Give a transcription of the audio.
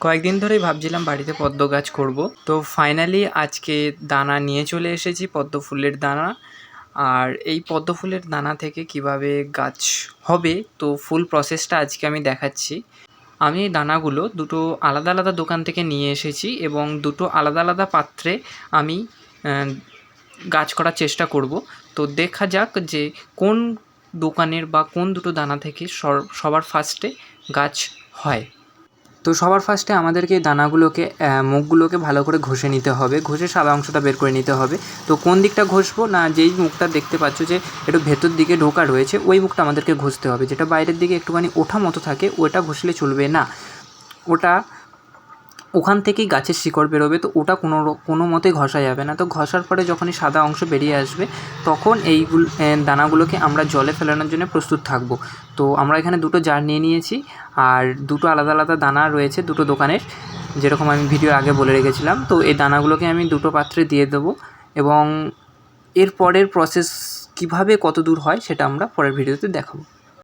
কয়েকদিন ধরেই ভাবছিলাম বাড়িতে পদ্ম গাছ করব। তো ফাইনালি আজকে দানা নিয়ে চলে এসেছি, পদ্ম ফুলের দানা। আর এই পদ্ম ফুলের দানা থেকে কীভাবে গাছ হবে, তো ফুল প্রসেসটা আজকে আমি দেখাচ্ছি। আমি এই দানাগুলো দুটো আলাদা আলাদা দোকান থেকে নিয়ে এসেছি এবং দুটো আলাদা আলাদা পাত্রে আমি গাছ করার চেষ্টা করব। তো দেখা যাক যে কোন দোকানের বা কোন দুটো দানা থেকে সবার ফার্স্টে গাছ হয়। তো সবার ফার্স্টে আমাদেরকে দানাগুলোকে মুখগুলোকে ভালো করে ঘষে নিতে হবে। ঘষে সাদা অংশটা বের করে নিতে হবে। তো কোন দিকটা ঘষবো? না, যেই মুখটা দেখতে পাচ্ছ যে একটু ভেতর দিকে ঢোকা রয়েছে, ওই মুখটা আমাদেরকে ঘষতে হবে। যেটা বাইরের দিকে একটুখানি ওঠা মতো থাকে, ওটা ঘষলে চলবে না। ওটা ওখান থেকেই গাছের শিকড় বেরোবে, তো ওটা কোনো কোনো মতে ঘষা যাবে না। তো ঘষার পরে যখনই সাদা অংশ বেরিয়ে আসবে, তখন এইগুলো দানাগুলোকে আমরা জলে ফেলানোর জন্য প্রস্তুত থাকব। তো আমরা এখানে দুটো জার নিয়ে নিয়েছি, আর দুটো আলাদা আলাদা দানা রয়েছে দুটো দোকানের, যেরকম আমি ভিডিওর আগে বলে রেখেছিলাম। তো এই দানাগুলোকে আমি দুটো পাত্রে দিয়ে দেবো, এবং এর পরের প্রসেস কীভাবে কত দূর হয় সেটা আমরা পরের ভিডিওতে দেখাবো।